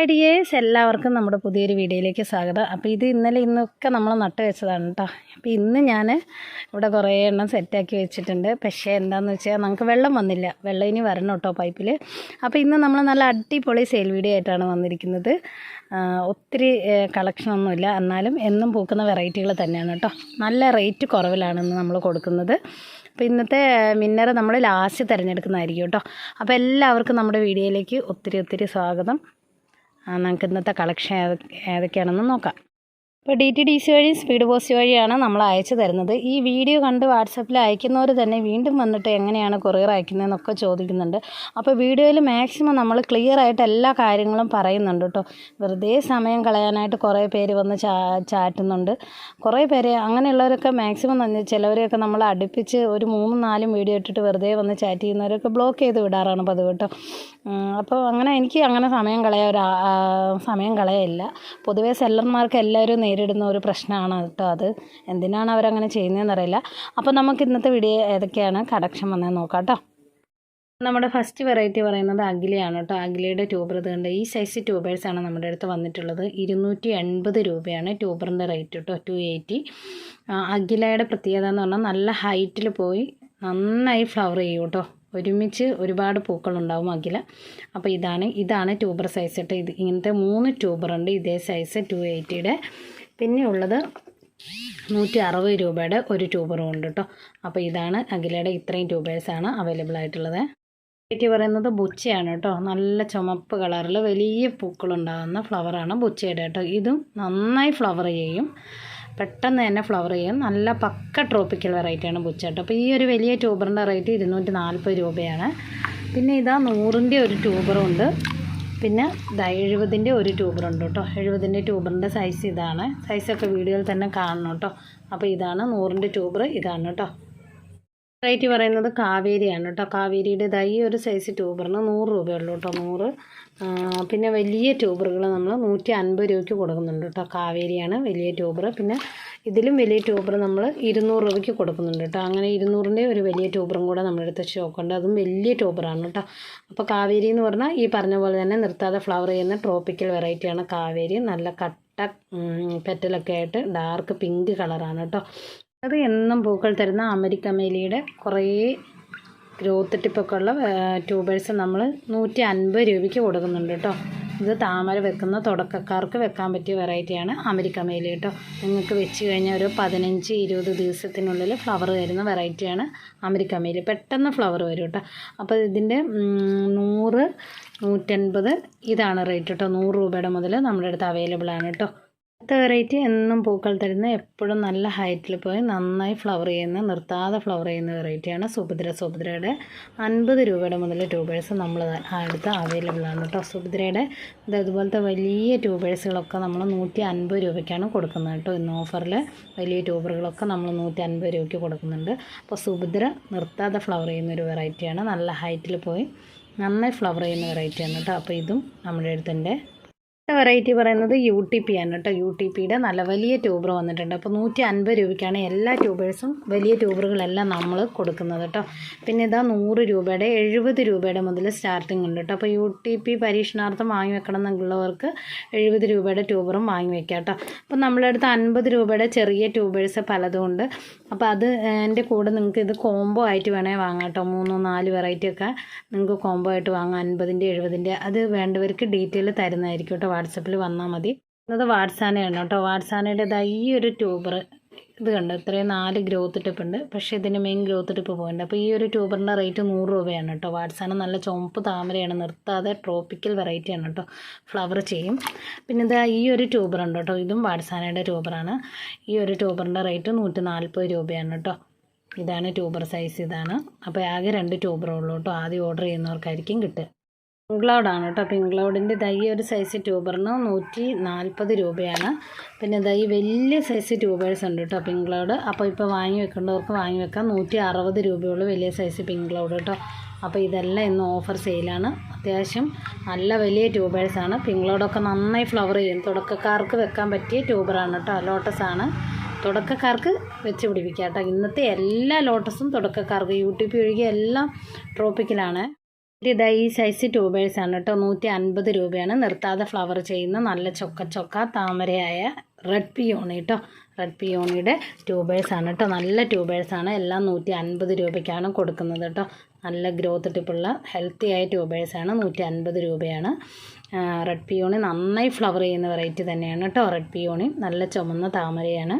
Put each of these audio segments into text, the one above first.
ഐഡിയേഴ്സ് എല്ലാവർക്കും നമ്മുടെ പുതിയൊരു വീഡിയോയിലേക്ക് സ്വാഗതം. അപ്പോൾ ഇത് ഇന്നലെ ഇന്നൊക്കെ നമ്മൾ നട്ട് വെച്ചതാണ് കേട്ടോ അപ്പോൾ ഇന്ന് ഞാൻ ഇവിടെ കുറേ എണ്ണം സെറ്റാക്കി വെച്ചിട്ടുണ്ട്. പക്ഷേ എന്താണെന്ന് വെച്ചാൽ നമുക്ക് വെള്ളം വന്നില്ല. വെള്ളം ഇനി വരണം കേട്ടോ പൈപ്പിൽ അപ്പോൾ ഇന്ന് നമ്മൾ നല്ല അടിപൊളി സെയിൽ വീഡിയോ ആയിട്ടാണ് വന്നിരിക്കുന്നത്. ഒത്തിരി കളക്ഷനൊന്നുമില്ല എന്നാലും എന്നും പൂക്കുന്ന വെറൈറ്റികൾ തന്നെയാണ് കേട്ടോ നല്ല റേറ്റ് കുറവിലാണ് ഇന്ന് നമ്മൾ കൊടുക്കുന്നത്. അപ്പോൾ ഇന്നത്തെ മിന്നർ നമ്മൾ ലാസ്റ്റ് തിരഞ്ഞെടുക്കുന്നതായിരിക്കും കേട്ടോ അപ്പോൾ എല്ലാവർക്കും നമ്മുടെ വീഡിയോയിലേക്ക് ഒത്തിരി ഒത്തിരി സ്വാഗതം. നമുക്ക് ഇന്നത്തെ കളക്ഷൻ ഏതൊക്കെ ഏതൊക്കെയാണെന്ന് നോക്കാം. ഇപ്പോൾ ഡി ടി ഡി സി വഴി സ്പീഡ് പോസ്റ്റ് വഴിയാണ് നമ്മൾ അയച്ചു തരുന്നത്. ഈ വീഡിയോ കണ്ട് വാട്സപ്പിൽ അയക്കുന്നവർ തന്നെ വീണ്ടും വന്നിട്ട് എങ്ങനെയാണ് കൊറിയർ അയക്കുന്നതെന്നൊക്കെ ചോദിക്കുന്നുണ്ട്. അപ്പോൾ വീഡിയോയിൽ മാക്സിമം നമ്മൾ ക്ലിയർ ആയിട്ട് എല്ലാ കാര്യങ്ങളും പറയുന്നുണ്ട് കേട്ടോ. വെറുതെ സമയം കളയാനായിട്ട് കുറേ പേര് വന്ന് ചാറ്റുന്നുണ്ട്. കുറേ പേര് അങ്ങനെയുള്ളവരൊക്കെ മാക്സിമം തന്നെ ചിലവരെയൊക്കെ നമ്മൾ അടുപ്പിച്ച് ഒരു മൂന്നും നാലും വീഡിയോ ഇട്ടിട്ട് വെറുതെ വന്ന് ചാറ്റ് ചെയ്യുന്നവരൊക്കെ ബ്ലോക്ക് ചെയ്ത് വിടാറാണ് പതിവ് കേട്ടോ. അപ്പോൾ അങ്ങനെ എനിക്ക് അങ്ങനെ സമയം കളയാൻ ഒരു സമയം കളയല്ല പൊതുവേ സെല്ലർമാർക്ക് എല്ലാവരും നേരിടുന്ന ഒരു പ്രശ്നമാണ് കേട്ടോ അത്. എന്തിനാണ് അവരങ്ങനെ ചെയ്യുന്നതെന്ന് അറിയില്ല അപ്പോൾ നമുക്ക് ഇന്നത്തെ വീഡിയോ ഏതൊക്കെയാണ്? കടക്ഷൻ വന്നത് നോക്കാം കേട്ടോ. നമ്മുടെ ഫസ്റ്റ് വെറൈറ്റി പറയുന്നത് അഖിലയാണ് കേട്ടോ. അഖിലയുടെ ട്യൂബർ ഇതുകൊണ്ട് ഈ സൈസ് ട്യൂബേഴ്സാണ് നമ്മുടെ അടുത്ത് വന്നിട്ടുള്ളത്. ഇരുന്നൂറ്റി എൺപത് രൂപയാണ് ട്യൂബറിന്റെ റേറ്റ് കേട്ടോ. ടു എയ്റ്റി അഖിലയുടെ പ്രത്യേകത എന്ന് പറഞ്ഞാൽ നല്ല ഹൈറ്റിൽ പോയി നന്നായി ഫ്ലവർ ചെയ്യും കേട്ടോ. ഒരുമിച്ച് ഒരുപാട് പൂക്കളുണ്ടാവും അഖില. അപ്പോൾ ഇതാണ് ഇതാണ് ട്യൂബർ സൈസ് കേട്ടോ. ഇത് ഇങ്ങനത്തെ മൂന്ന് ട്യൂബർ ഉണ്ട്. ഇതേ സൈസ് ടു എയ്റ്റിയുടെ പിന്നെ ഉള്ളത് നൂറ്റി അറുപത് രൂപയുടെ ഒരു ട്യൂബറും ഉണ്ട് കേട്ടോ അപ്പോൾ ഇതാണ് അഖിലയുടെ ഇത്രയും ട്യൂബേഴ്സാണ് അവൈലബിൾ ആയിട്ടുള്ളത്. വെറൈറ്റി പറയുന്നത് ബുച്ചയാണ് കേട്ടോ നല്ല ചുമപ്പ് കളറിൽ വലിയ പൂക്കളുണ്ടാകുന്ന ഫ്ലവറാണ് ബുച്ചയുടെ കേട്ടോ ഇതും നന്നായി ഫ്ലവർ ചെയ്യും. പെട്ടെന്ന് തന്നെ ഫ്ലവർ ചെയ്യും. നല്ല പക്ക ട്രോപ്പിക്കൽ വെറൈറ്റിയാണ് ബുച്ച കേട്ടോ അപ്പോൾ ഈ ഒരു വലിയ ട്യൂബറിന്റെ റേറ്റ് ഇരുന്നൂറ്റി നാൽപ്പത് രൂപയാണ്. പിന്നെ ഇതാ നൂറിന്റെ ഒരു ട്യൂബറും ഉണ്ട് പിന്നെ ഇതാ എഴുപതിന്റെ ഒരു ട്യൂബറുണ്ട് കേട്ടോ. എഴുപതിന്റെ ട്യൂബറിന്റെ സൈസ് ഇതാണ്. സൈസൊക്കെ വീഡിയോയിൽ തന്നെ കാണണം കേട്ടോ. അപ്പോൾ ഇതാണ് നൂറിന്റെ ട്യൂബർ ഇതാണ് കേട്ടോ. റേറ്റ് പറയുന്നത് കാവേരിയാണ് കേട്ടോ. കാവേരിയുടെ ഈ ഒരു സൈസ് ട്യൂബറിന് നൂറ് രൂപയുള്ളൂ കേട്ടോ നൂറ്. പിന്നെ വലിയ ട്യൂബറുകൾ നമ്മൾ നൂറ്റി അൻപത് രൂപയ്ക്ക് കൊടുക്കുന്നുണ്ട് കേട്ടോ. കാവേരിയാണ് വലിയ ട്യൂബർ പിന്നെ ഇതിലും വലിയ ട്യൂബർ നമ്മൾ ഇരുന്നൂറ് രൂപയ്ക്ക് കൊടുക്കുന്നുണ്ട് കേട്ടോ. അങ്ങനെ ഇരുന്നൂറിന്റെ ഒരു വലിയ ട്യൂബറും കൂടെ നമ്മളെടുത്ത് സ്റ്റോക്കുണ്ട് അതും വലിയ ട്യൂബറാണ് കേട്ടോ. അപ്പോൾ കാവേരി എന്ന് പറഞ്ഞാൽ ഈ പറഞ്ഞ പോലെ തന്നെ നിർത്താതെ ഫ്ലവർ ചെയ്യുന്ന ട്രോപ്പിക്കൽ വെറൈറ്റിയാണ് കാവേരി. നല്ല കട്ട പെറ്റലൊക്കെ ആയിട്ട് ഡാർക്ക് പിങ്ക് കളറാണ് കേട്ടോ. അത് എന്നും പൂക്കൾ തരുന്ന അമരിക്കമേലിയുടെ കുറേ ഗ്രോത്ത് ടിപ്പൊക്കെ ഉള്ള ട്യൂബേഴ്സ് നമ്മൾ നൂറ്റി അൻപത് രൂപയ്ക്ക് കൊടുക്കുന്നുണ്ട് കേട്ടോ. ഇത് താമര വെക്കുന്ന തുടക്കക്കാർക്ക് വെക്കാൻ പറ്റിയ വെറൈറ്റിയാണ് അമരിക്കമേലി കേട്ടോ. നിങ്ങൾക്ക് വെച്ച് കഴിഞ്ഞാൽ ഒരു പതിനഞ്ച് ഇരുപത് ദിവസത്തിനുള്ളിൽ ഫ്ലവർ വരുന്ന വെറൈറ്റിയാണ് അമരിക്കമേലി പെട്ടെന്ന് ഫ്ലവർ വരും കേട്ടോ. അപ്പോൾ ഇതിന്റെ നൂറ് നൂറ്റൻപത് ഇതാണ് റേറ്റ് കേട്ടോ. നൂറ് രൂപയുടെ മുതൽ നമ്മുടെ അടുത്ത് അവൈലബിൾ ആണ് കേട്ടോ. അടുത്ത വെറൈറ്റി എന്നും പൂക്കൾ തരുന്ന എപ്പോഴും നല്ല ഹൈറ്റിൽ പോയി നന്നായി ഫ്ലവർ ചെയ്യുന്ന നിർത്താതെ ഫ്ലവർ ചെയ്യുന്ന വെറൈറ്റിയാണ് സുഭദ്ര. സുഭദ്രയുടെ അൻപത് രൂപയുടെ മുതൽ ട്യൂബേഴ്സ് നമ്മൾ അടുത്ത് അവൈലബിൾ ആണ് കേട്ടോ. സുഭദ്രയുടെ ഇതുപോലത്തെ വലിയ ട്യൂബേഴ്സുകളൊക്കെ നമ്മൾ നൂറ്റി അൻപത് രൂപയ്ക്കാണ് കൊടുക്കുന്നത് കേട്ടോ. ഇന്ന് ഓഫറിൽ വലിയ ട്യൂബറുകളൊക്കെ നമ്മൾ നൂറ്റി അൻപത് രൂപയ്ക്ക് കൊടുക്കുന്നുണ്ട്. അപ്പോൾ സുഭദ്ര നിർത്താതെ ഫ്ലവർ ചെയ്യുന്ന ഒരു വെറൈറ്റിയാണ് നല്ല ഹൈറ്റിൽ പോയി നന്നായി ഫ്ലവർ ചെയ്യുന്ന വെറൈറ്റിയാണ് കേട്ടോ. അപ്പോൾ ഇതും നമ്മുടെ അടുത്തുണ്ട്. അടുത്ത വെറൈറ്റി പറയുന്നത് യു ടി പി ആണ് കേട്ടോ. യു ടി പിയുടെ നല്ല വലിയ ട്യൂബർ വന്നിട്ടുണ്ട്. അപ്പോൾ നൂറ്റി അൻപത് രൂപയ്ക്കാണ് എല്ലാ ട്യൂബേഴ്സും വലിയ ട്യൂബറുകളെല്ലാം നമ്മൾ കൊടുക്കുന്നത് കേട്ടോ. പിന്നെ ഇതാ നൂറ് രൂപയുടെ എഴുപത് രൂപയുടെ മുതൽ സ്റ്റാർട്ടിംഗ് ഉണ്ട് കേട്ടോ. അപ്പോൾ യു ടി പി പരീക്ഷണാർത്ഥം വാങ്ങി വെക്കണം എന്നുള്ളവർക്ക് എഴുപത് രൂപയുടെ ട്യൂബറും വാങ്ങി വെക്കാം കേട്ടോ. അപ്പോൾ നമ്മുടെ അടുത്ത് അൻപത് രൂപയുടെ ചെറിയ ട്യൂബേഴ്സ് പലതും ഉണ്ട് അപ്പോൾ അത് എന്റെ കൂടെ നിങ്ങൾക്ക് ഇത് കോംബോ ആയിട്ട് വേണേൽ വാങ്ങാം കേട്ടോ. മൂന്നോ നാല് വെറൈറ്റി ഒക്കെ നിങ്ങൾക്ക് കോംബോ ആയിട്ട് വാങ്ങാം. അൻപതിന്റെ എഴുപതിന്റെ അത് വേണ്ടവർക്ക് ഡീറ്റെയിൽ തരുന്നതായിരിക്കും കേട്ടോ വാട്സപ്പിൽ വന്നാൽ മതി. ഇത് വാട്സാനയാണ് കേട്ടോ. വാട്സാനയുടെ ഈ ഒരു ട്യൂബർ ഇത് കണ്ട് ഇത്രയും നാല് ഗ്രോത്ത് ടിപ്പ് ഉണ്ട്. പക്ഷേ ഇതിന് മെയിൻ ഗ്രോത്ത് ടിപ്പ് പോയിട്ടുണ്ട്. അപ്പോൾ ഈ ഒരു ട്യൂബറിന്റെ റേറ്റ് നൂറ് രൂപയാണ് കേട്ടോ. വാട്സാന നല്ല ചുമപ്പ് താമരയാണ്. നിർത്താതെ ട്രോപ്പിക്കൽ വെറൈറ്റിയാണ് കേട്ടോ. ഫ്ലവർ ചെയ്യും. പിന്നെ ഇതാ ഈ ഒരു ട്യൂബർ ഉണ്ട് കേട്ടോ. ഇതും വാട്സാനയുടെ ട്യൂബറാണ്. ഈ ഒരു ട്യൂബറിന്റെ റേറ്റ് നൂറ്റി നാൽപ്പത് രൂപയാണ് കേട്ടോ. ഇതാണ് ട്യൂബർ സൈസ് ഇതാണ്. അപ്പോൾ ആകെ രണ്ട് ട്യൂബറേ ഉള്ളൂ കേട്ടോ. ആദ്യം ഓർഡർ ചെയ്യുന്നവർക്കായിരിക്കും കിട്ടുക. ക്ലൗഡാണ് കേട്ടോ. പിങ്ക് ക്ലൗഡിന്റെ ദൈ ഒരു സൈസ് ട്യൂബറിന് നൂറ്റി നാൽപ്പത് രൂപയാണ്. പിന്നെ ദൈ വലിയ സൈസ് ട്യൂബേഴ്സ് ഉണ്ട് കേട്ടോ പിങ്ക് ക്ലൗഡ് അപ്പോൾ ഇപ്പോൾ വാങ്ങി വെക്കേണ്ടവർക്ക് വാങ്ങി വെക്കാം. നൂറ്റി അറുപത് രൂപയുള്ള വലിയ സൈസ് പിങ്ക് ക്ലൗഡ് കേട്ടോ. അപ്പോൾ ഇതെല്ലാം ഇന്ന് ഓഫർ സെയിലാണ് അത്യാവശ്യം നല്ല വലിയ ട്യൂബേഴ്സാണ് പിങ്ക് ക്ലൗഡൊക്കെ നന്നായി ഫ്ലവർ ചെയ്യും. തുടക്കക്കാർക്ക് വെക്കാൻ പറ്റിയ ട്യൂബറാണ് കേട്ടോ. ലോട്ടസ് ആണ്. തുടക്കക്കാർക്ക് വെച്ച് പിടിപ്പിക്കാം കേട്ടോ. ഇന്നത്തെ എല്ലാ ലോട്ടസും തുടക്കക്കാർക്ക് യൂട്യൂബ് ഒഴികെ എല്ലാം ട്രോപ്പിക്കലാണ് ഇതാ ഈ സൈസ് ട്യൂബേഴ്സ് ആണ് കേട്ടോ. നൂറ്റി അൻപത് രൂപയാണ്. നിർത്താതെ ഫ്ലവർ ചെയ്യുന്ന നല്ല ചൊക്ക ചൊക്ക താമരയായ റെഡ് പിയോണി കേട്ടോ റെഡ് പിയോണിയുടെ ട്യൂബേഴ്സ് ആണ് കേട്ടോ. നല്ല ട്യൂബേഴ്സ് ആണ്. എല്ലാം നൂറ്റി അൻപത് രൂപയ്ക്കാണ് കൊടുക്കുന്നത് കേട്ടോ. നല്ല ഗ്രോത്ത് ടിപ്പുള്ള ഹെൽത്തി ആയ ട്യൂബേഴ്സ് ആണ്. നൂറ്റി അൻപത് രൂപയാണ് റെഡ് പിയോണി നന്നായി ഫ്ലവർ ചെയ്യുന്ന വെറൈറ്റി തന്നെയാണ് കേട്ടോ. റെഡ് പിയോണി നല്ല ചുമന്ന താമരയാണ്.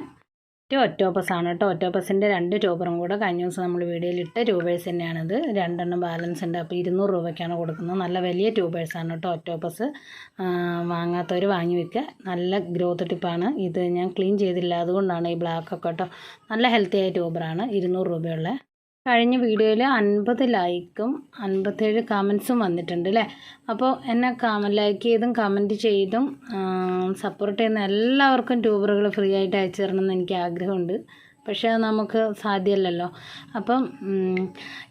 ഏറ്റവും ഒറ്റോപ്പസാണ് കേട്ടോ ഒറ്റോപ്പസിന്റെ രണ്ട് ടോബറും കൂടെ കഴിഞ്ഞ ദിവസം നമ്മൾ വീഡിയോയിൽ ഇട്ട ട്യൂബേഴ്സ് തന്നെയാണിത് രണ്ടെണ്ണം ബാലൻസ് ഉണ്ട് അപ്പോൾ ഇരുന്നൂറ് രൂപയ്ക്കാണ് കൊടുക്കുന്നത് നല്ല വലിയ ട്യൂബേഴ്സാണ് കേട്ടോ ഒറ്റോപ്പസ് വാങ്ങാത്തവർ വാങ്ങി വെക്കുക നല്ല ഗ്രോത്ത് ടിപ്പാണ് ഇത് ഞാൻ ക്ലീൻ ചെയ്തില്ല അതുകൊണ്ടാണ് ഈ ബ്ലാക്ക് ഒക്കെ കേട്ടോ നല്ല ഹെൽത്തി ആയ ട്യൂബറാണ് ഇരുന്നൂറ് രൂപയുള്ള കഴിഞ്ഞ വീഡിയോയിൽ അൻപത് ലൈക്കും അൻപത്തേഴ് കമൻസും വന്നിട്ടുണ്ട് അല്ലേ അപ്പോൾ എന്നെ കമ ലൈക്ക് ചെയ്തും കമന്റ് ചെയ്തും സപ്പോർട്ട് ചെയ്യുന്ന എല്ലാവർക്കും ട്യൂബറുകൾ ഫ്രീ ആയിട്ട് അയച്ചു തരണം എന്ന് എനിക്ക് ആഗ്രഹമുണ്ട്. പക്ഷേ നമുക്ക് സാധ്യമല്ലല്ലോ. അപ്പം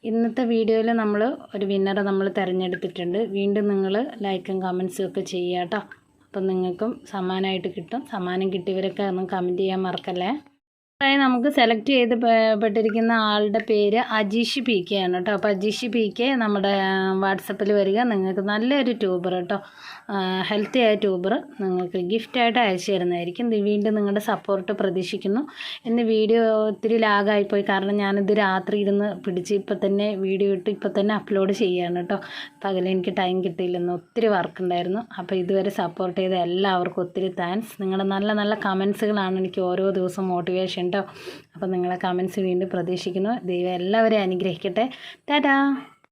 ഇന്നത്തെ വീഡിയോയിൽ നമ്മൾ ഒരു വിന്നറെ നമ്മൾ തിരഞ്ഞെടുത്തിട്ടുണ്ട്. വീണ്ടും നിങ്ങൾ ലൈക്കും കമൻസും ഒക്കെ ചെയ്യാം കേട്ടോ അപ്പം നിങ്ങൾക്കും സമ്മാനമായിട്ട് കിട്ടും. സമ്മാനം കിട്ടിയവരൊക്കെ ഒന്ന് കമന്റ് ചെയ്യാൻ മറക്കല്ലേ? നമുക്ക് സെലക്ട് ചെയ്ത് പെട്ടിരിക്കുന്ന ആളുടെ പേര് അജീഷ് പി കെ ആണ് കേട്ടോ. അപ്പോൾ അജീഷ് പി കെ നമ്മുടെ വാട്സപ്പിൽ വരിക. നിങ്ങൾക്ക് നല്ലൊരു ട്യൂബർ കേട്ടോ. ഹെൽത്തി ആയ ട്യൂബർ നിങ്ങൾക്ക് ഗിഫ്റ്റായിട്ട് അയച്ചു തരുന്നതായിരിക്കും. വീണ്ടും നിങ്ങളുടെ സപ്പോർട്ട് പ്രതീക്ഷിക്കുന്നു. ഇന്ന് വീഡിയോ ഒത്തിരി ലാഗായിപ്പോയി കാരണം ഞാനിത് രാത്രി ഇരുന്ന് പിടിച്ച് ഇപ്പം തന്നെ വീഡിയോ ഇട്ട് ഇപ്പം തന്നെ അപ്ലോഡ് ചെയ്യുകയാണ് കേട്ടോ. പകൽ എനിക്ക് ടൈം കിട്ടിയില്ലെന്ന് ഒത്തിരി വർക്ക് ഉണ്ടായിരുന്നു. അപ്പോൾ ഇതുവരെ സപ്പോർട്ട് ചെയ്ത എല്ലാവർക്കും ഒത്തിരി താങ്ക്സ് നിങ്ങളുടെ നല്ല നല്ല കമൻസുകളാണ് എനിക്ക് ഓരോ ദിവസവും മോട്ടിവേഷൻ കേട്ടോ അപ്പോൾ നിങ്ങളെ കമൻസ് വീണ്ടും പ്രതീക്ഷിക്കുന്നു. ദൈവം എല്ലാവരെയും അനുഗ്രഹിക്കട്ടെ. ടാറ്റാ.